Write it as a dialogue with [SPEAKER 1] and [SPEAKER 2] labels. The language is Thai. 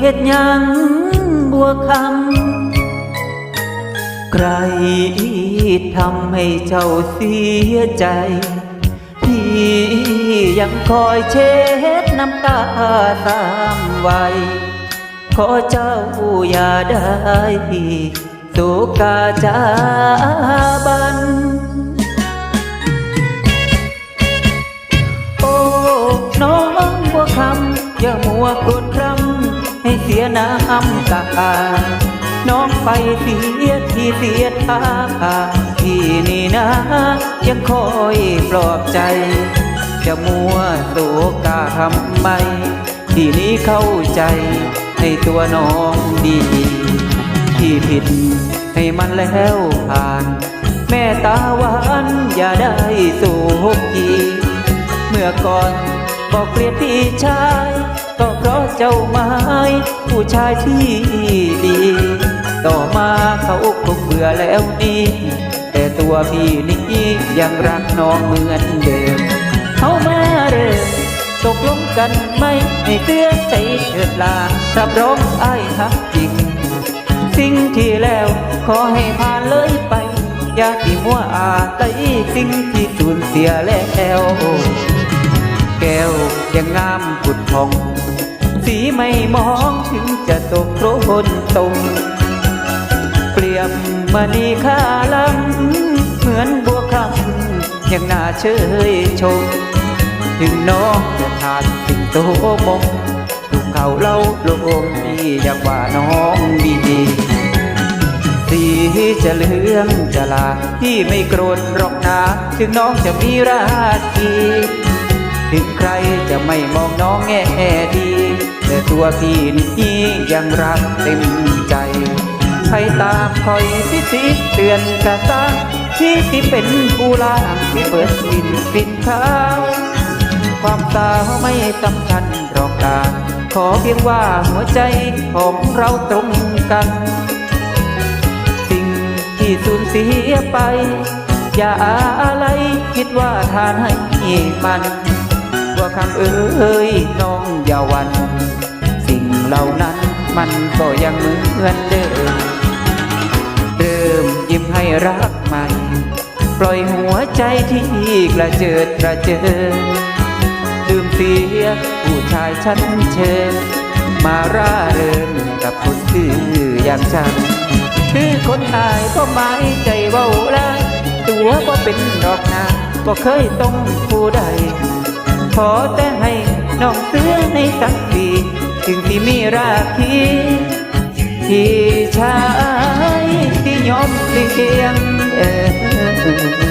[SPEAKER 1] เฮ็ดยังบัวคำใครทำให้เจ้าเสียใจ พี่ยังคอยเช็ดน้ำตาตามไวขอเจ้าอย่าได้สุกาจาบัน น้ำตาน้องไปเสียที่เสียทางที่นี่นะ ยังคอยปลอบใจ จะมัวโศกาทำไมที่นี้เข้าใจในตัวน้องดี ที่ผิดให้มันแล้วผ่าน แม่ตาหวานอย่าได้สูกทีเมื่อก่อนบอกเกลียดพี่ชาย ก็เพราะเจ้าไม้ผู้ชายที่ดี ต่อมาเขาคงเบื่อแล้วนี่แต่ตัวพี่นี่ยังรักน้องเหมือนเดิมเขามาเริ่มตกลงกันไหมให้เตือนใจเถิดลารับรองไอ้ายทักจริง สิ่งที่แล้วขอให้ผ่านเลยไป อย่าที่มัวอาลัยสิ่งที่สูญเสียแล้ว ยังงามผุดพอง สีไม่มองถึงจะตกโครนตรงเปรียบมณีค่าลังเหมือนบัวคำยังน่าเชยชม ถึงน้องจะทานสิ่งโตมงถูกเขาเล่าโลมพี่อยากว่าน้องดีสีจะเหลืองจะลาที่ไม่โกรธหรอกนาถึงน้องจะมีราคี ถึงใครจะไม่มองน้องแง่ดี แต่ตัวพี่นี่ยังรักเต็มใจใครตามคอยสิสิเตือนกระซังที่ที่เป็นผู้ล่ามที่เปิดสินปินขาวความสาวไม่สำคัญหรอกลาขอเพียงว่าหัวใจของเราตรงกัน สิ่งที่สูญเสียไป อย่าอะไรคิดว่าทานให้มัน วคำเอ้ยน้องอย่าวัน สิ่งเหล่านั้นมันก็ยังเหมือนเดิมเริ่มยิ้มให้รักใหม่ปล่อยหัวใจที่กระเจิดกระเจิงลืมเสียผู้ชายชั้นเชิญ มาร่าเริงกับคนซื่ออย่างฉันคือคนอายก็หมายใจเว้าลายตัวก็เป็นดอกนาก็เคยต้องผู้ใด ขอแต่ให้น้องเสื้อในสักทีถึงที่มีราคีที่ชายที่ยอมเลี้ยงเออ